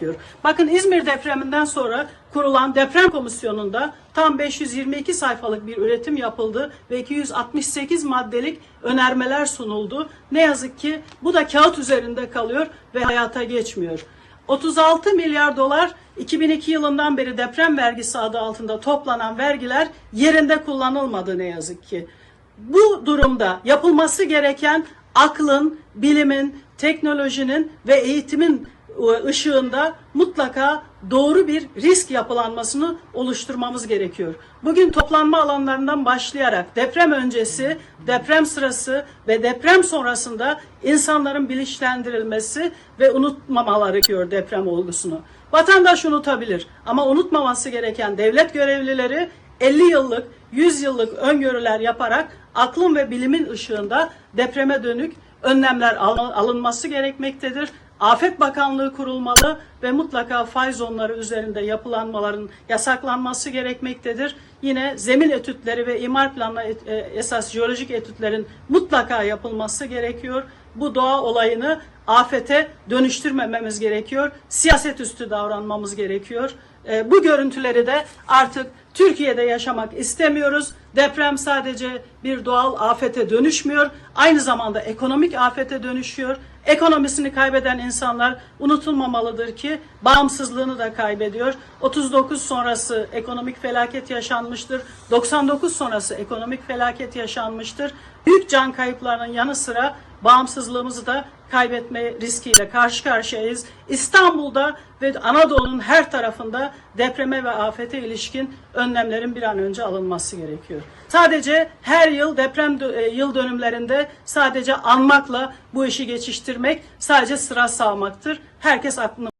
gerekiyor. Bakın İzmir depreminden sonra kurulan deprem komisyonunda tam 522 sayfalık bir üretim yapıldı ve 268 maddelik önermeler sunuldu. Ne yazık ki bu da kağıt üzerinde kalıyor ve hayata geçmiyor. 36 milyar dolar 2002 yılından beri deprem vergisi adı altında toplanan vergiler yerinde kullanılmadı ne yazık ki. Bu durumda yapılması gereken aklın, bilimin, teknolojinin ve eğitimin ışığında mutlaka doğru bir risk yapılanmasını oluşturmamız gerekiyor. Bugün toplanma alanlarından başlayarak deprem öncesi, deprem sırası ve deprem sonrasında insanların bilinçlendirilmesi ve unutmamaları gerekiyor deprem olgusunu. Vatandaş unutabilir ama unutmaması gereken devlet görevlileri 50 yıllık, 100 yıllık öngörüler yaparak aklın ve bilimin ışığında depreme dönük önlemler al- alınması gerekmektedir. Afet Bakanlığı kurulmalı ve mutlaka fay zonları üzerinde yapılanmaların yasaklanması gerekmektedir. Yine zemin etütleri ve imar planına e, esas jeolojik etütlerin mutlaka yapılması gerekiyor. Bu doğa olayını afete dönüştürmememiz gerekiyor. Siyaset üstü davranmamız gerekiyor. E, bu görüntüleri de artık Türkiye'de yaşamak istemiyoruz. Deprem sadece bir doğal afete dönüşmüyor. Aynı zamanda ekonomik afete dönüşüyor. Ekonomisini kaybeden insanlar unutulmamalıdır ki bağımsızlığını da kaybediyor. 39 sonrası ekonomik felaket yaşanmıştır. 99 sonrası ekonomik felaket yaşanmıştır. Büyük can kayıplarının yanı sıra bağımsızlığımızı da kaybetme riskiyle karşı karşıyayız. İstanbul'da ve Anadolu'nun her tarafında depreme ve afete ilişkin önlemlerin bir an önce alınması gerekiyor. Sadece her yıl deprem e, yıl dönümlerinde sadece anmakla bu işi geçiştirmek sadece sıra sağmaktır. Herkes aklını